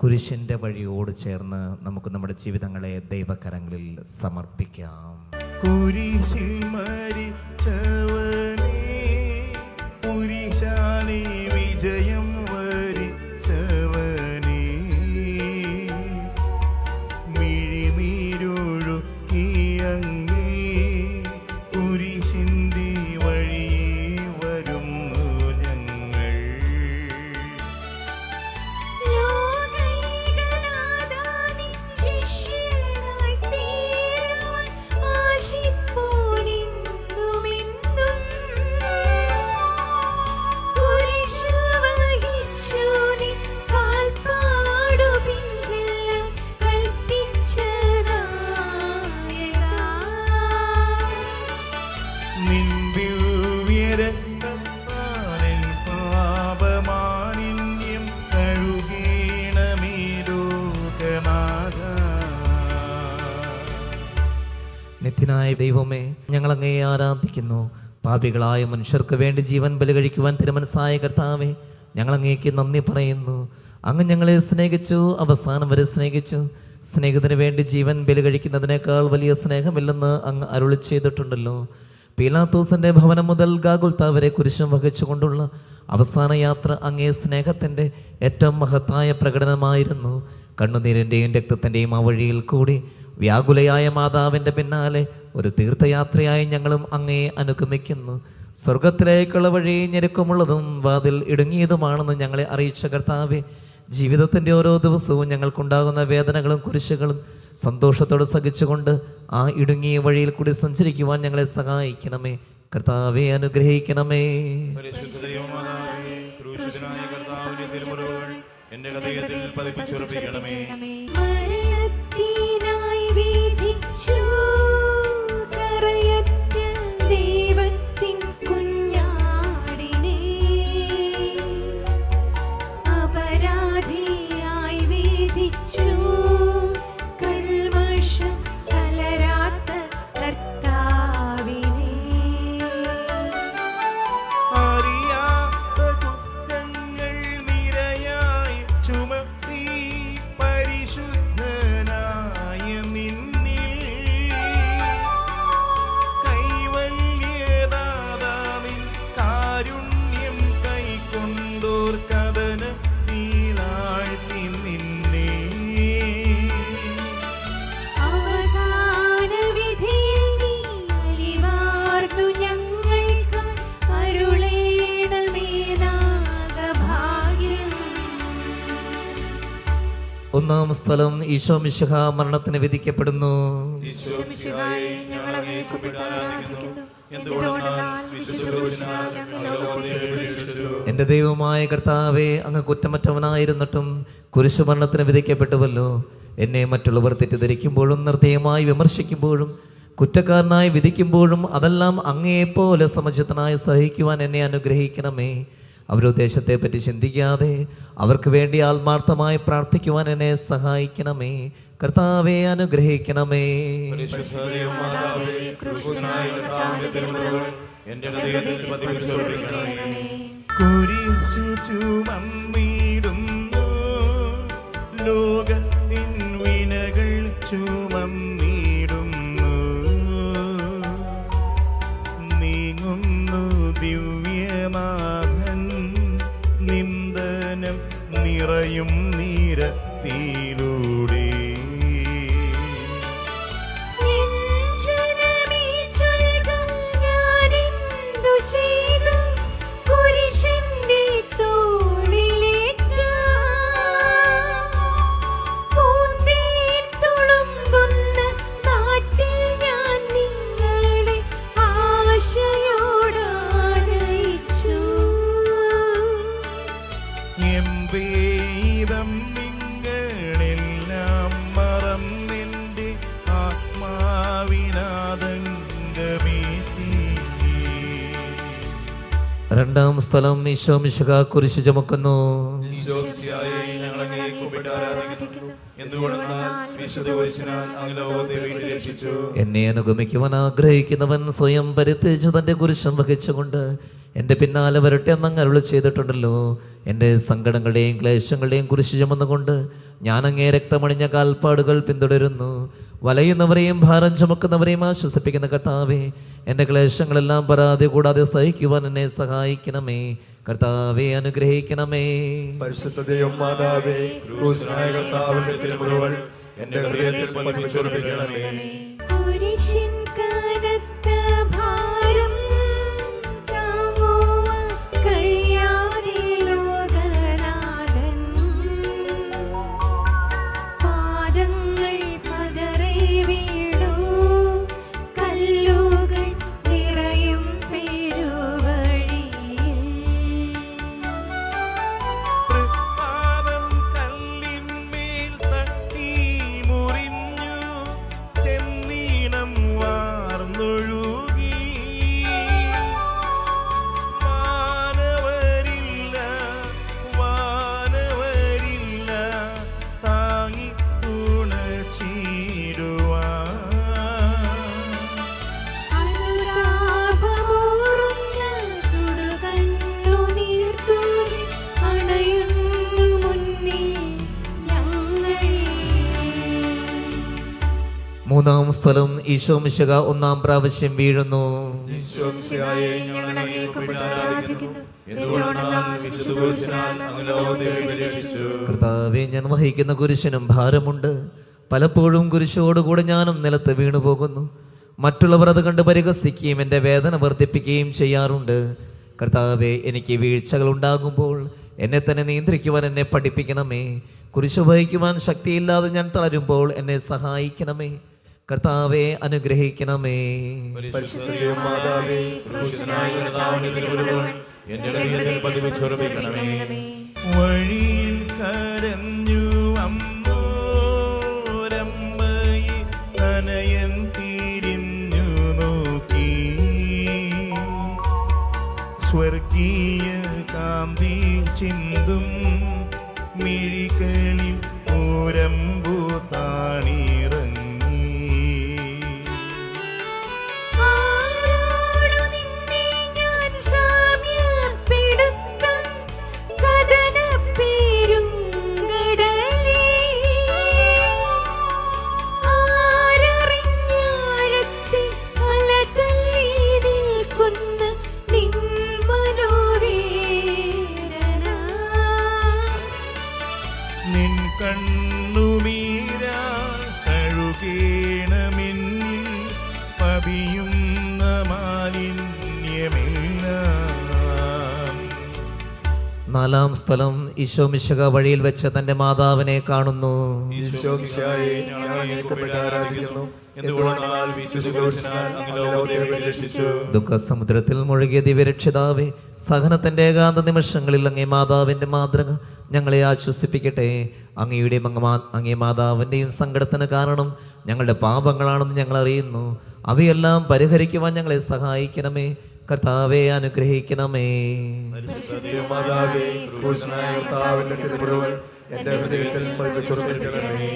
കുരിശിന്റെ വഴിയോട് ചേർന്ന് നമുക്ക് നമ്മുടെ ജീവിതങ്ങളെ ദൈവകരങ്ങളിൽ സമർപ്പിക്കാം. കുരിശിൽ മരിച്ചവനേ നിത്യനായ ദൈവമേ ഞങ്ങൾ അങ്ങേ ആരാധിക്കുന്നു. പാപികളായ മനുഷ്യർക്ക് വേണ്ടി ജീവൻ ബലി കഴിക്കുവാൻ തിരുമനസായ കർത്താവേ ഞങ്ങൾ അങ്ങേക്ക് നന്ദി പറയുന്നു. അങ്ങ് ഞങ്ങളെ സ്നേഹിച്ചു അവസാനം വരെ സ്നേഹിച്ചു. സ്നേഹത്തിന് വേണ്ടി ജീവൻ ബലി കഴിക്കുന്നതിനേക്കാൾ വലിയ സ്നേഹമില്ലെന്ന് അങ്ങ് അരുളി ചെയ്തിട്ടുണ്ടല്ലോ പീലാത്തോസിന്റെ ഭവനം മുതൽ ഗാഗുൽത്താവരെ കുരിശം വഹിച്ചുകൊണ്ടുള്ള അവസാന യാത്ര അങ്ങേ സ്നേഹത്തിന്റെ ഏറ്റവും മഹത്തായ പ്രകടനമായിരുന്നു. കണ്ണുനീരിന്റെയും രക്തത്തിന്റെയും ആ വഴിയിൽ കൂടി വ്യാകുലയായ മാതാവിന്റെ പിന്നാലെ ഒരു തീർത്ഥയാത്രയായി ഞങ്ങളും അങ്ങേ അനുഗമിക്കുന്നു. സ്വർഗത്തിലേക്കുള്ള വഴി ഞെരുക്കമുള്ളതും വാതിൽ ഇടുങ്ങിയതുമാണെന്ന് ഞങ്ങളെ അറിയിച്ച കർത്താവെ ജീവിതത്തിന്റെ ഓരോ ദിവസവും ഞങ്ങൾക്കുണ്ടാകുന്ന വേദനകളും കുരിശുകളും സന്തോഷത്തോടെ സഹിച്ചുകൊണ്ട് ആ ഇടുങ്ങിയ വഴിയിൽ കൂടി സഞ്ചരിക്കുവാൻ ഞങ്ങളെ സഹായിക്കണമേ. കർത്താവെ അനുഗ്രഹിക്കണമേ. എന്റെ ഹൃദയത്തിൽ പതിപ്പിച്ചുറപ്പിക്കണമേ. സ്ഥലം ഈശോ മിശിഹ മരണത്തിന് വിധിക്കപ്പെടുന്നു. എന്റെ ദൈവമായ കർത്താവെ അങ്ങ് കുറ്റമറ്റവനായിരുന്നിട്ടും കുരിശുമരണത്തിന് വിധിക്കപ്പെട്ടുവല്ലോ. എന്നെ മറ്റുള്ളവർ തെറ്റിദ്ധരിക്കുമ്പോഴും നിർദ്ദയമായി വിമർശിക്കുമ്പോഴും കുറ്റക്കാരനായി വിധിക്കുമ്പോഴും അതെല്ലാം അങ്ങയെപ്പോലെ സമചിത്തനായി സഹിക്കുവാൻ എന്നെ അനുഗ്രഹിക്കണമേ. അവരുദ്ദേശത്തെ പറ്റി ചിന്തിക്കാതെ അവർക്ക് വേണ്ടി ആത്മാർത്ഥമായി പ്രാർത്ഥിക്കുവാൻ എന്നെ സഹായിക്കണമേ. കർത്താവെ അനുഗ്രഹിക്കണമേ. എന്റെ രണ്ടാം സ്ഥലം ഈശോ മിശക കുരിശ് ചുമക്കുന്നു. എന്നെ അനുഗമിക്കുവാൻ ആഗ്രഹിക്കുന്നവൻ സ്വയം പരിത്യജിച്ച് തന്റെ കുരിശം വഹിച്ചുകൊണ്ട് എന്റെ പിന്നാലെ വരട്ടെ എന്നങ്ങ് അരുളി ചെയ്തിട്ടുണ്ടല്ലോ. എന്റെ സങ്കടങ്ങളുടെയും ക്ലേശങ്ങളുടെയും കുരിശ് ചുമന്നുകൊണ്ട് ഞാൻ അങ്ങേ രക്തമണിഞ്ഞ കാൽപ്പാടുകൾ പിന്തുടരുന്നു. വലയുന്നവരെയും ഭാരം ചുമക്കുന്നവരെയും ആശ്വസിപ്പിക്കുന്ന കർത്താവേ എന്റെ ക്ലേശങ്ങളെല്ലാം പരാതി കൂടാതെ സഹിക്കുവാൻ എന്നെ സഹായിക്കണമേ. കർത്താവേ അനുഗ്രഹിക്കണമേ. പരിശുദ്ധ ദൈവം മാതാവേ ക്രൂശനായ കർത്താവിന്റെ ഹൃദയത്തിൽ പതിപ്പിച്ചുറപ്പിക്കണമേ. ഈശോ മിശക ഒന്നാം പ്രാവശ്യം വീഴുന്നു. കർത്താവെ ഞാൻ വഹിക്കുന്ന കുരിശനും ഭാരമുണ്ട്. പലപ്പോഴും കുരിശോടുകൂടെ ഞാനും നിലത്ത് വീണു പോകുന്നു മറ്റുള്ളവർ അത് കണ്ട് പരിഹസിക്കുകയും എന്റെ വേദന വർദ്ധിപ്പിക്കുകയും ചെയ്യാറുണ്ട്. കർത്താവെ എനിക്ക് വീഴ്ചകൾ ഉണ്ടാകുമ്പോൾ എന്നെ തന്നെ നിയന്ത്രിക്കുവാൻ എന്നെ പഠിപ്പിക്കണമേ. കുരിശ് വഹിക്കുവാൻ ശക്തിയില്ലാതെ ഞാൻ തളരുമ്പോൾ എന്നെ സഹായിക്കണമേ. കർത്താവെ അനുഗ്രഹിക്കണമേ. വഴിയിൽ ദൈവം സ്ഥലം ഈശോ മിശക വഴിയിൽ വെച്ച് തന്റെ മാതാവിനെ കാണുന്നു. ദുഃഖസമുദ്രത്തിൽ മുഴുകിയ ദിവ്യരക്ഷിതാവേ സഹനത്തിന്റെ ഏകാന്ത നിമിഷങ്ങളിൽ അങ്ങേ മാതാവിന്റെ മാതൃക ഞങ്ങളെ ആശ്വസിപ്പിക്കട്ടെ. അങ്ങയുടെയും അങ്ങ് അങ്ങേ മാതാവിന്റെയും സങ്കടത്തിന് കാരണം ഞങ്ങളുടെ പാപങ്ങളാണെന്ന് ഞങ്ങൾ അറിയുന്നു. അവയെല്ലാം പരിഹരിക്കുവാൻ ഞങ്ങളെ സഹായിക്കണമേ. കർത്താവെ അനുഗ്രഹിക്കണമേ. എന്റെ ഹൃദയത്തിൽ പതിപ്പിച്ചുറപ്പിക്കണമേ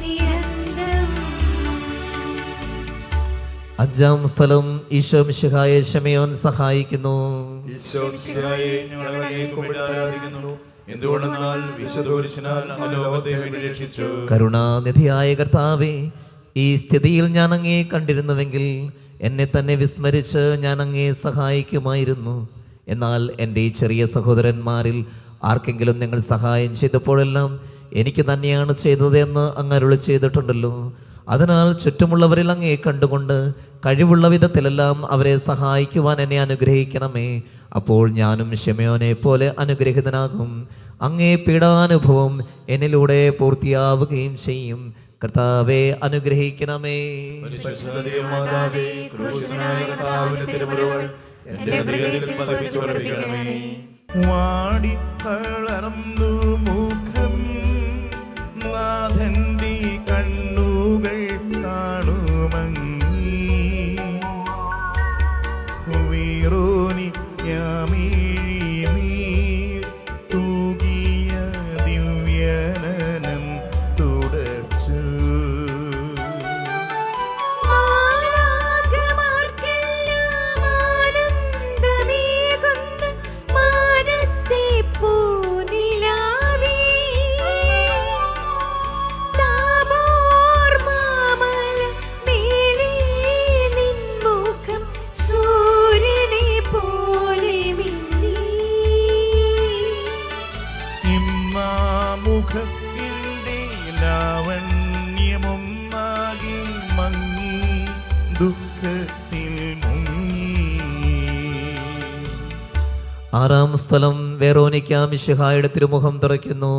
നിരന്തരം അഞ്ചാം സ്ഥലം ഈശോ മിശിഹായെ ശമയോൻ സഹായിക്കുന്നു. ഈശോമിശിഹായെ ഞങ്ങൾ ഞങ്ങളെ ആരാധിക്കുന്നു ലോകത്തെ കരുണാനിധിയായ കർത്താവേ ഈ സ്ഥിതിയിൽ ഞാൻ അങ്ങേ കണ്ടിരുന്നുവെങ്കിൽ എന്നെ തന്നെ വിസ്മരിച്ച് ഞാൻ അങ്ങേ സഹായിക്കുമായിരുന്നു. എന്നാൽ എന്റെ ഈ ചെറിയ സഹോദരന്മാരിൽ ആർക്കെങ്കിലും നിങ്ങൾ സഹായം ചെയ്തപ്പോഴെല്ലാം എനിക്ക് തന്നെയാണ് ചെയ്തതെന്ന് അങ്ങ് ചെയ്തിട്ടുണ്ടല്ലോ. അതിനാൽ ചുറ്റുമുള്ളവരിൽ അങ്ങേ കണ്ടുകൊണ്ട് കഴിവുള്ള വിധത്തിലെല്ലാം അവരെ സഹായിക്കുവാൻ എന്നെ അനുഗ്രഹിക്കണമേ. അപ്പോൾ ഞാനും ഷെമയോനെ പോലെ അനുഗ്രഹിതനാകും. അങ്ങേ പീഡാനുഭവം എന്നിലൂടെ പൂർത്തിയാവുകയും ചെയ്യും. കർത്താവെ അനുഗ്രഹിക്കണമേ. മാതാവേ സ്ഥലം വേറോനിക്ക മിശിഹായുടെ തിരുമുഖം തുറയ്ക്കുന്നു.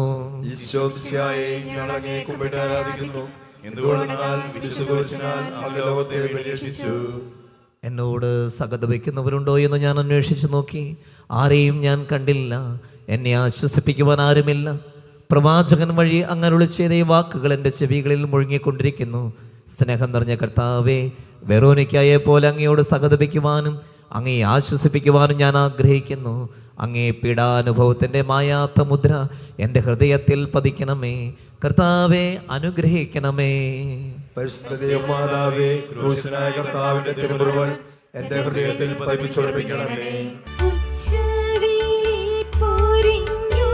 എന്നോട് സഹതപിക്കുന്നവരുണ്ടോ എന്ന് ഞാൻ അന്വേഷിച്ചു നോക്കി. ആരെയും ഞാൻ കണ്ടില്ല. എന്നെ ആശ്വസിപ്പിക്കുവാൻ ആരുമില്ല. പ്രവാചകൻ വഴി അങ്ങനെയുള്ള ചെയ്ത ഈ വാക്കുകൾ എന്റെ ചെവികളിൽ മുഴുങ്ങിക്കൊണ്ടിരിക്കുന്നു. സ്നേഹം നിറഞ്ഞ കർത്താവേ വെറോനിക്കായെ പോലെ അങ്ങയോട് സഹതപിക്കുവാനും അങ്ങയെ ആശ്വസിപ്പിക്കുവാനും ഞാൻ ആഗ്രഹിക്കുന്നു. അങ്ങേ പീഡാനുഭവത്തിന്റെ മായാത്ത മുദ്ര എന്റെ ഹൃദയത്തിൽ പതിക്കണമേ. കർത്താവെ അനുഗ്രഹിക്കണമേ. പരിശുദ്ധ മാതാവേ ക്രൂശനായ കർത്താവിന്റെ തിരുമുറിവുകൾ എന്റെ ഹൃദയത്തിൽ പതിപ്പിച്ചുറപ്പിക്കണമേ. പൊരിഞ്ഞു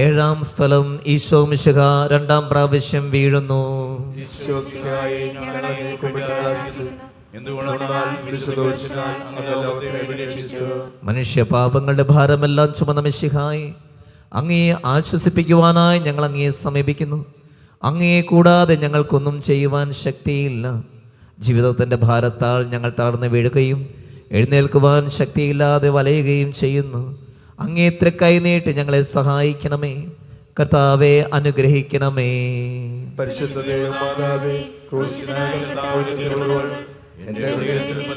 ഏഴാം സ്ഥലം ഈശോ മിശുക രണ്ടാം പ്രാവശ്യം വീഴുന്നു. മനുഷ്യ പാപങ്ങളുടെ ഭാരമെല്ലാം ചുമന്ന മിശിഹായി അങ്ങയെ ആശ്വസിപ്പിക്കുവാനായി ഞങ്ങൾ അങ്ങയെ സമീപിക്കുന്നു. അങ്ങയെ കൂടാതെ ഞങ്ങൾക്കൊന്നും ചെയ്യുവാൻ ശക്തിയില്ല. ജീവിതത്തിന്റെ ഭാരത്താൽ ഞങ്ങൾ തളർന്ന് വീഴുകയും എഴുന്നേൽക്കുവാൻ ശക്തിയില്ലാതെ വലയുകയും ചെയ്യുന്നു. അങ്ങേ കൈ നീട്ടി ഞങ്ങളെ സഹായിക്കണമേ. കർത്താവെ അനുഗ്രഹിക്കണമേ. പരിശുദ്ധ മാതാവേ ക്രൂശനായ കർത്താവിന്റെ തിരുമുറിവുകൾ എന്റെ ഹൃദയത്തിൽ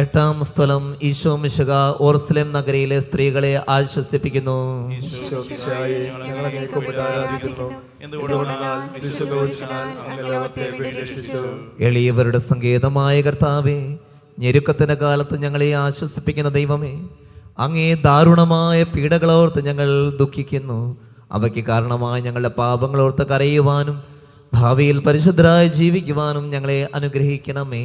എട്ടാം സ്ഥലം ഈശോ മിശക ഓർസ്ലേം നഗരിയിലെ സ്ത്രീകളെ ആശ്വസിപ്പിക്കുന്നു. എളിയവരുടെ സങ്കേതമായ കർത്താവെ ഞെരുക്കത്തിന്റെ കാലത്ത് ഞങ്ങളെ ആശ്വസിപ്പിക്കുന്ന ദൈവമേ അങ്ങേ ദാരുണമായ പീഡകളോർത്ത് ഞങ്ങൾ ദുഃഖിക്കുന്നു. അവയ്ക്ക് കാരണമായി ഞങ്ങളുടെ പാപങ്ങളോർത്ത് കരയുവാനും ഭാവിയിൽ പരിശുദ്ധരായി ജീവിക്കുവാനും ഞങ്ങളെ അനുഗ്രഹിക്കണമേ.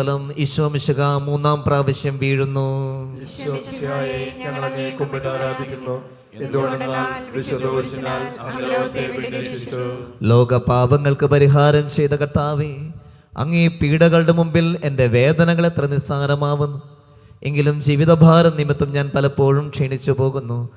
എന്തുകൊണ്ടെന്നാൽ ഈശോ കുരിശിനാൽ മൂന്നാം പ്രാവശ്യം വീഴുന്നു. ലോക പാപങ്ങൾക്ക് പരിഹാരം ചെയ്ത കർത്താവേ അങ്ങേ പീഡകളുടെ മുമ്പിൽ എന്റെ വേദനകൾ എത്ര നിസ്സാരമാവുന്നു. എങ്കിലും ജീവിതഭാരം നിമിത്തം ഞാൻ പലപ്പോഴും ക്ഷീണിച്ചു പോകുന്നു.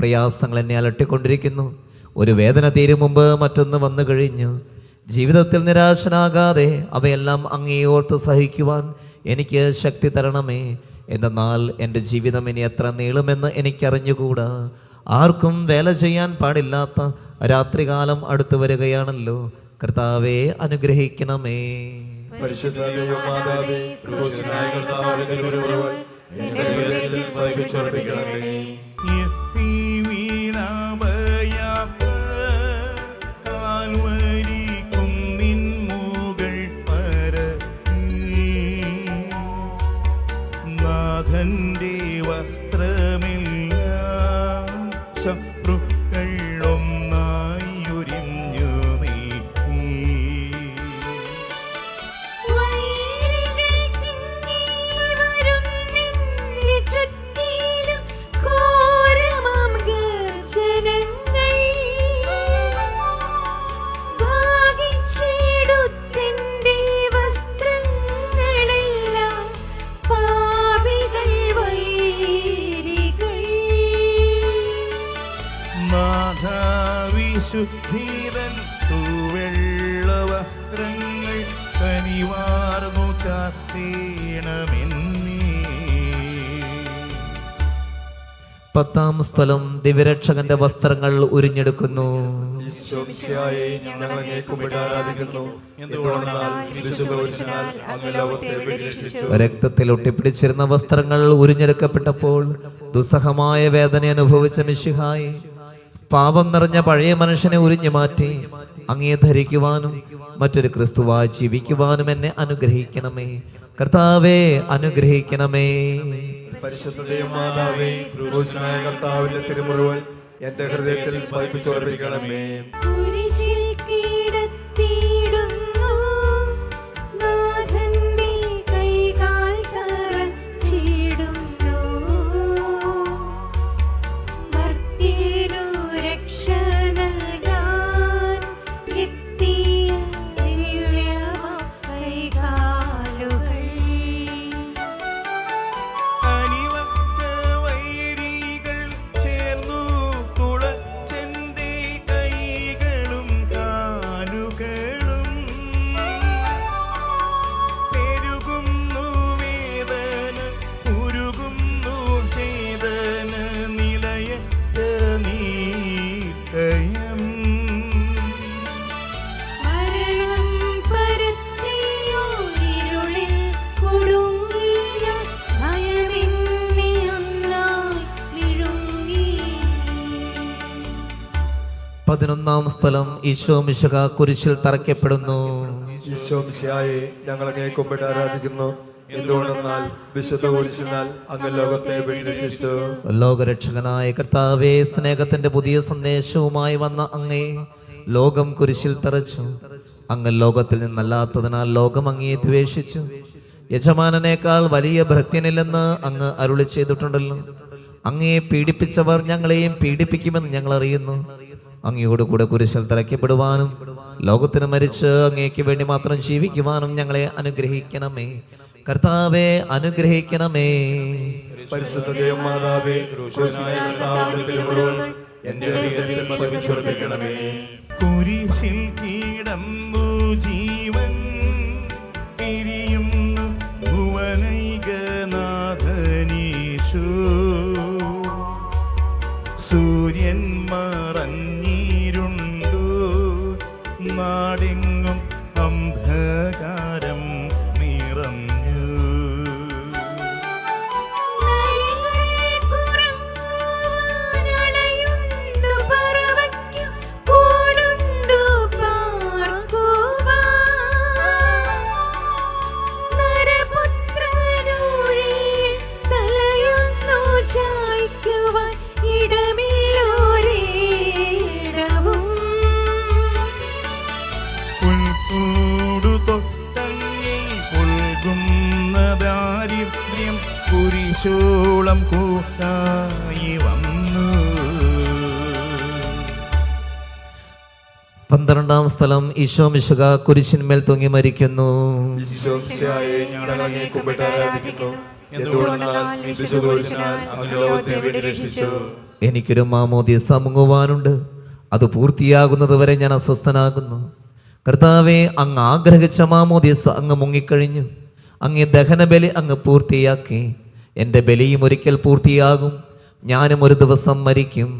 പ്രയാസങ്ങൾ എന്നെ അലട്ടിക്കൊണ്ടിരിക്കുന്നു. ഒരു വേദന തീരും മുമ്പ് മറ്റൊന്ന് വന്നു കഴിഞ്ഞു. ജീവിതത്തിൽ നിരാശനാകാതെ അവയെല്ലാം അങ്ങേയോർത്ത് സഹിക്കുവാൻ എനിക്ക് ശക്തി തരണമേ. എന്നാൽ എന്റെ ജീവിതം ഇനി എത്ര നീളുമെന്ന് എനിക്കറിഞ്ഞുകൂടാ. ആർക്കും വേല ചെയ്യാൻ പാടില്ലാത്ത രാത്രികാലം അടുത്തു വരികയാണല്ലോ. കർത്താവെ അനുഗ്രഹിക്കണമേ. പരിശുദ്ധ pro കുരിശിനാൽ ദിവ്യരക്ഷകന്റെ വസ്ത്രങ്ങൾ ഉരിഞ്ഞെടുക്കുന്നു. രക്തത്തിൽ ഒട്ടിപ്പിടിച്ചിരുന്ന വസ്ത്രങ്ങൾ ഉരിഞ്ഞെടുക്കപ്പെട്ടപ്പോൾ ദുസ്സഹമായ വേദന അനുഭവിച്ച മിശിഹായി പാപം നിറഞ്ഞ പഴയ മനുഷ്യനെ ഉരിഞ്ഞു മാറ്റി അങ്ങേ ധരിക്കുവാനും മറ്റൊരു ക്രിസ്തുവായി ജീവിക്കുവാനും എന്നെ അനുഗ്രഹിക്കണമേ. കർത്താവേ അനുഗ്രഹിക്കണമേ. പരിശുദ്ധ ദൈവമാതാവേ ക്രൂശനായ കർത്താവിന്റെ തിരുമുഴുവൻ എന്റെ ഹൃദയത്തിൽ പതിപ്പിച്ചുറപ്പിക്കണമേ. പതിനൊന്നാം സ്ഥലം ഈശോ മിശക കുരിശിൽ തറയ്ക്കപ്പെടുന്നു. ഈശോമിശിഹായെ ഞങ്ങൾ അങ്ങേക്കൊമ്പിട്ട് ആരാധിക്കുന്നു. എന്തുകൊണ്ടെന്നാൽ വിശുദ്ധ കുരിശിനാൽ അങ്ങ് ലോകത്തെ വീണ്ടെടുത്തു ലോകരക്ഷകനായ കർത്താവേ സ്നേഹത്തിന്റെ പുതിയ സന്ദേശവുമായി വന്ന അങ്ങേ ലോകം കുരിശിൽ തറച്ചു. അങ്ങ് ലോകത്തിൽ നിന്നല്ലാത്തതിനാൽ ലോകം അങ്ങേ ദ്വേഷിച്ചു. യജമാനനേക്കാൾ വലിയ ഭൃത്യനില്ലെന്ന് അങ്ങ് അരുളി ചെയ്തിട്ടുണ്ടല്ലോ. അങ്ങയെ പീഡിപ്പിച്ചവർ ഞങ്ങളെയും പീഡിപ്പിക്കുമെന്ന് ഞങ്ങൾ അറിയുന്നു അങ്ങയോട് കൂടെ കുരിശിൽ തലയ്ക്കപ്പെടുവാനും ലോകത്തിന് മരിച്ച് അങ്ങേക്ക് വേണ്ടി മാത്രം ജീവിക്കുവാനും ഞങ്ങളെ അനുഗ്രഹിക്കണമേ. കർത്താവെ അനുഗ്രഹിക്കണമേ. പരിശുദ്ധ ദേവമാതാവേ സ്ഥലം ഈശോ മിശുക കുരിശിന്മേൽ തൂങ്ങി മരിക്കുന്നു. എനിക്കൊരു മാമോദിയ മുങ്ങുവാനുണ്ട് അത് പൂർത്തിയാകുന്നത് വരെ ഞാൻ അസ്വസ്ഥനാകുന്നു. കർത്താവെ അങ്ങ് ആഗ്രഹിച്ച മാമോദിസ അങ്ങ് മുങ്ങിക്കഴിഞ്ഞു. അങ്ങേ ദഹനബലി അങ്ങ് പൂർത്തിയാക്കി. എന്റെ ബലിയും ഒരിക്കൽ പൂർത്തിയാകും. ഞാനും ഒരു ദിവസം മരിക്കും.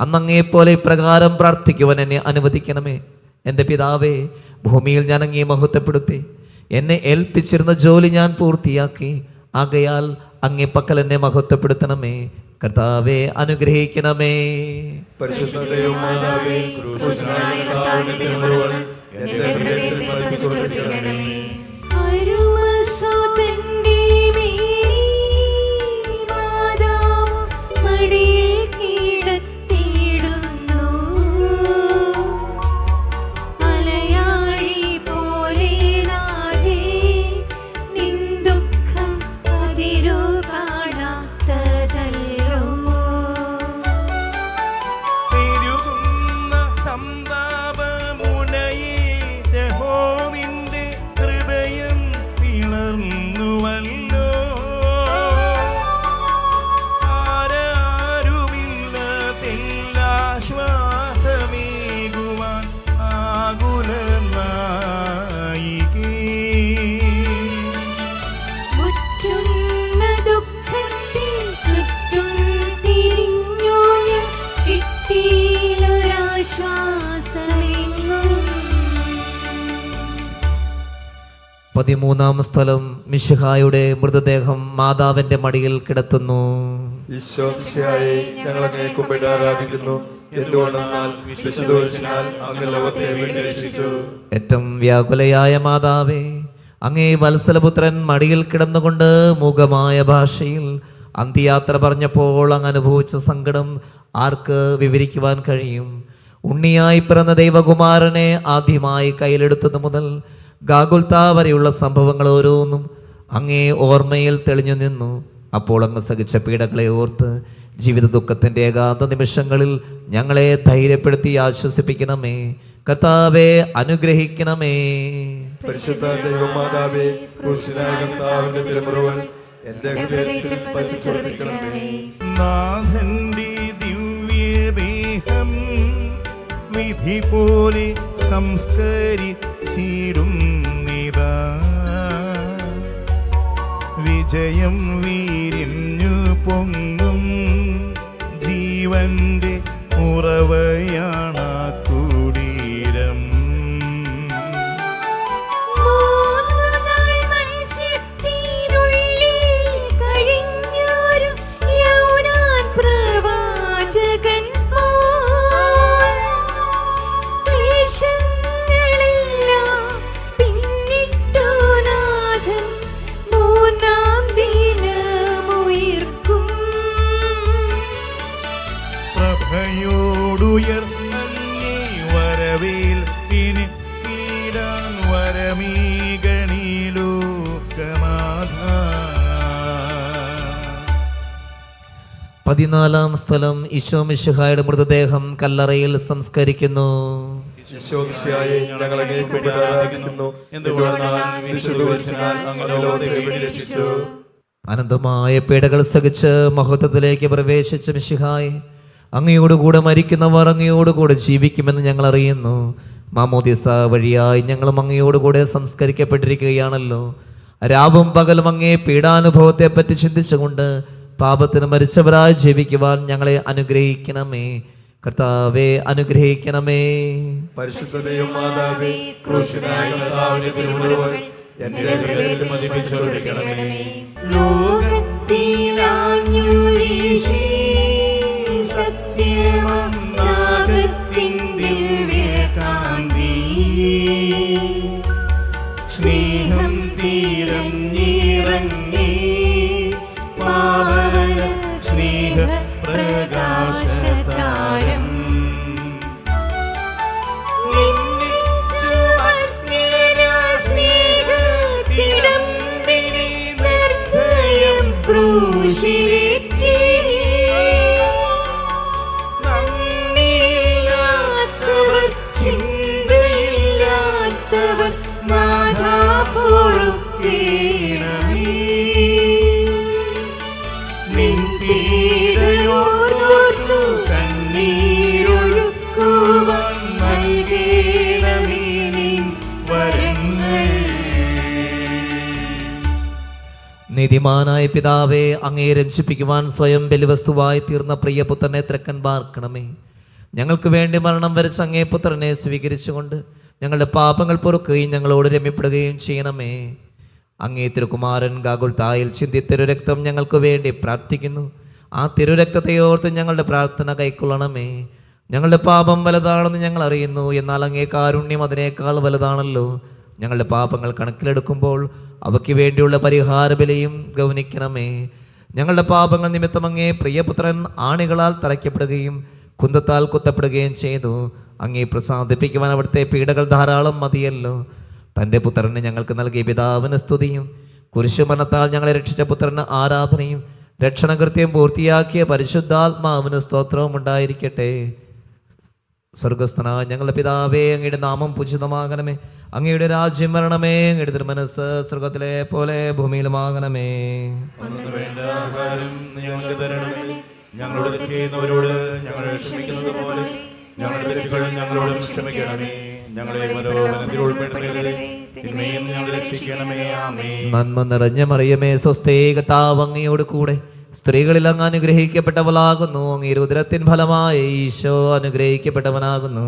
അന്നങ്ങയെപ്പോലെ പ്രകാരം ഇപ്രകാരം പ്രാർത്ഥിക്കുവാൻ എന്നെ അനുവദിക്കണമേ. എന്റെ പിതാവേ ഭൂമിയിൽ ഞാൻ അങ്ങേ മഹത്വപ്പെടുത്തി. എന്നെ ഏൽപ്പിച്ചിരുന്ന ജോലി ഞാൻ പൂർത്തിയാക്കി. ആകയാൽ അങ്ങേ പക്കൽ എന്നെ മഹത്വപ്പെടുത്തണമേ. കർത്താവെ അനുഗ്രഹിക്കണമേ. പരിശുദ്ധ പതിമൂന്നാം സ്ഥലം മിഷിഹായുടെ മൃതദേഹം മാതാവിന്റെ മടിയിൽ കിടത്തുന്നു. ഞങ്ങൾ ആരാധിക്കുന്നു. ഏറ്റവും വ്യാകുലയായ മാതാവേ അങ്ങേ വത്സലപുത്രൻ മടിയിൽ കിടന്നുകൊണ്ട് മൂകമായ ഭാഷയിൽ അന്ത്യയാത്ര പറഞ്ഞപ്പോൾ അങ്ങ് അനുഭവിച്ച സങ്കടം ആർക്ക് വിവരിക്കുവാൻ കഴിയും? ഉണ്ണിയായി പിറന്ന ദൈവകുമാരനെ ആദ്യമായി കയ്യിലെടുത്തത് മുതൽ ഗാഗുൽത്ത വരെയുള്ള സംഭവങ്ങൾ ഓരോന്നും അങ്ങേ ഓർമ്മയിൽ തെളിഞ്ഞു നിന്നു. അപ്പോൾ അങ്ങ് സഹിച്ച പീഡകളെ ഓർത്ത് ജീവിത ദുഃഖത്തിന്റെ ഏകാന്ത നിമിഷങ്ങളിൽ ഞങ്ങളെ ധൈര്യപ്പെടുത്തി ആശ്വസിപ്പിക്കണമേ. കർത്താവെ അനുഗ്രഹിക്കണമേ. പരിശുദ്ധ ദൈവമാതാവേ കർത്താവിന്റെ തിരുമുറിവുകൾ എന്റെ ഹൃദയത്തിൽ പതിപ്പിച്ചുറപ്പിക്കണമേ നാഥന്റെ ദിവ്യദേഹം വിധി പോലെ സംസ്കരിച്ചിടുന്നിതാ വിജയം വീരിഞ്ഞു പൊങ്ങും ജീവന്റെ ഉറവയാണ പതിനാലാം സ്ഥലം ഈശോ മിശിഹായുടെ മൃതദേഹം കല്ലറയിൽ സംസ്കരിക്കുന്നു. അനന്തമായ പീഡകൾ സഹിച്ച് മഹത്വത്തിലേക്ക് പ്രവേശിച്ച മിശിഹായ് അങ്ങയോടുകൂടെ മരിക്കുന്നവർ അങ്ങയോടുകൂടെ ജീവിക്കുമെന്ന് ഞങ്ങൾ അറിയുന്നു മാമോദിസ വഴിയായി ഞങ്ങളും അങ്ങയോടുകൂടെ സംസ്കരിക്കപ്പെട്ടിരിക്കുകയാണല്ലോ. രാവും പകലും അങ്ങേ പീഡാനുഭവത്തെ പറ്റി ചിന്തിച്ചുകൊണ്ട് പാപത്തിന് മരിച്ചവരായി ജീവിക്കുവാൻ ഞങ്ങളെ അനുഗ്രഹിക്കണമേ. കർത്താവെ അനുഗ്രഹിക്കണമേ. പരിശുദ്ധതയും മാതാവേ ക്രൂശിനായ കർത്താവിന്റെ തിരുമുറിവുകൾ എന്റെ ഹൃദയത്തിൽ മതിപ്പിച്ചോടിക്കണമേ ലോകത്തിലാഞ്ഞു വീശി സത്യമാം നീതിമാനായ പിതാവേ അങ്ങേ രഞ്ജിപ്പിക്കുവാൻ സ്വയം ബലിവസ്തുവായി തീർന്ന പ്രിയപുത്രനെ തിരക്കൻ പാർക്കണമേ ഞങ്ങൾക്ക് വേണ്ടി മരണം വരച്ച അങ്ങേ പുത്രനെ സ്വീകരിച്ചുകൊണ്ട് ഞങ്ങളുടെ പാപങ്ങൾ പൊറുക്കുകയും ഞങ്ങളോട് രമ്യപ്പെടുകയും ചെയ്യണമേ. അങ്ങേ തിരുകുമാരൻ ഗാഗുൽത്തായിൽ ചിന്തി തിരുരക്തം ഞങ്ങൾക്ക് വേണ്ടി പ്രാർത്ഥിക്കുന്നു. ആ തിരുരക്തത്തെ ഓർത്ത് ഞങ്ങളുടെ പ്രാർത്ഥന കൈക്കൊള്ളണമേ. ഞങ്ങളുടെ പാപം വലുതാണെന്ന് ഞങ്ങൾ അറിയുന്നു. എന്നാൽ അങ്ങേ കാരുണ്യം അതിനേക്കാൾ വലുതാണല്ലോ. ഞങ്ങളുടെ പാപങ്ങൾ കണക്കിലെടുക്കുമ്പോൾ അവയ്ക്ക് വേണ്ടിയുള്ള പരിഹാര ബലിയും ഗൗനിക്കണമേ. ഞങ്ങളുടെ പാപങ്ങൾ നിമിത്തം അങ്ങേ പ്രിയപുത്രൻ ആണികളാൽ തറയ്ക്കപ്പെടുകയും കുന്തത്താൽ കുത്തപ്പെടുകയും ചെയ്തു. അങ്ങേ പ്രസാദിപ്പിക്കുവാൻ അവിടുത്തെ പീഡകൾ ധാരാളം മതിയല്ലോ. തന്റെ പുത്രനെ ഞങ്ങൾക്ക് നൽകിയ പിതാവിന് സ്തുതിയും. കുരിശുമരണത്താൽ ഞങ്ങളെ രക്ഷിച്ച പുത്രന് ആരാധനയും. രക്ഷണകൃത്യം പൂർത്തിയാക്കിയ പരിശുദ്ധാത്മാവിന് സ്തോത്രവും ഉണ്ടായിരിക്കട്ടെ. സ്വർഗസ്ഥനായ ഞങ്ങളുടെ പിതാവേ അങ്ങയുടെ നാമം പുജിതമാകണമേ. അങ്ങയുടെ രാജ്യം വരണമേ അങ്ങയുടെ തിരുമനസ് സ്വർഗത്തിലെ പോലെ ഭൂമിയിലുമാകണമേ. ഞങ്ങളോട് തെറ്റ് ചെയ്യുന്നവരോട് ഞങ്ങൾ ക്ഷമിക്കുന്നത് പോലെ ഞങ്ങളുടെ തെറ്റുകൾ ഞങ്ങളോടും ക്ഷമിക്കണമേ. ഞങ്ങളെ ഉൾപ്പെടുത്തരുതേ. നന്മ നിറഞ്ഞ മറിയമേ സ്വസ്ഥേ കർത്താവ് അങ്ങയോട് കൂടെ സ്ത്രീകളിൽ അങ്ങ് അനുഗ്രഹിക്കപ്പെട്ടവളാകുന്നു. അങ്ങ് രുദ്രത്തിൻ ഫലമായ ഈശോ അനുഗ്രഹിക്കപ്പെട്ടവനാകുന്നു.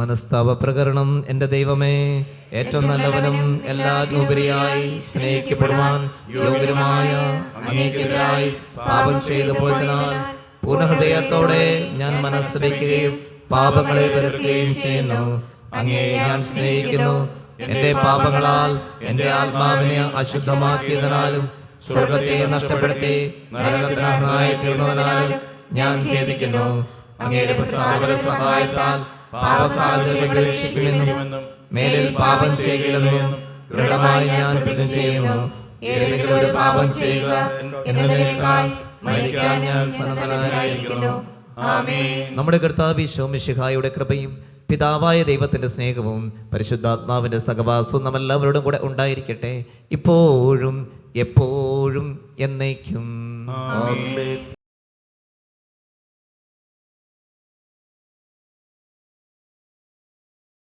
മനസ്താപ പ്രകരണം എന്റെ ദൈവമേ ഏറ്റവും നല്ലവനും എല്ലാ ഉപരിയായി സ്നേഹിക്കപ്പെടുവാൻ യോഗ്യമായ അങ്ങേക്കെതിരായി പാപം ചെയ്തു പോയതിനാൽ പൂർണഹൃദയത്തോടെ ഞാൻ മനസ്സിലേക്കുകയും പാപങ്ങളെ വെറുക്കുകയും ചെയ്യുന്നു. അങ്ങേ ഞാൻ സ്നേഹിക്കുന്നു. എന്റെ പാപങ്ങളാൽ എന്റെ ആത്മാവിനെ അശുദ്ധമാക്കിയതിനാലും സ്വർഗത്തെ നഷ്ടപ്പെടുത്തി നരകത്തിനായി തീർന്നതിനാലും ഞാൻ ഖേദിക്കുന്നു. അങ്ങയുടെ പ്രസാദന സഹായത്താൽ പാപസാഹചര്യം രക്ഷിക്കുമെന്നും മേലിൽ പാപം ചെയ്യില്ലെന്നും ദൃഢമായി ഞാൻ പ്രതിജ്ഞ ചെയ്യുന്നു. ഏതെങ്കിലും ഒരു പാപം ചെയ്യുക എന്നതിനേക്കാൾ മരിക്കാൻ ഞാൻ സന്നദ്ധനായിരിക്കുന്നു. നമ്മുടെ കർത്താവ് ശോമിഷിഹായുടെ കൃപയും പിതാവായ ദൈവത്തിന്റെ സ്നേഹവും പരിശുദ്ധാത്മാവിന്റെ സഹവാസവും നമ്മെല്ലാവരോടും കൂടെ ഉണ്ടായിരിക്കട്ടെ. ഇപ്പോഴും എപ്പോഴും എന്നേക്കും.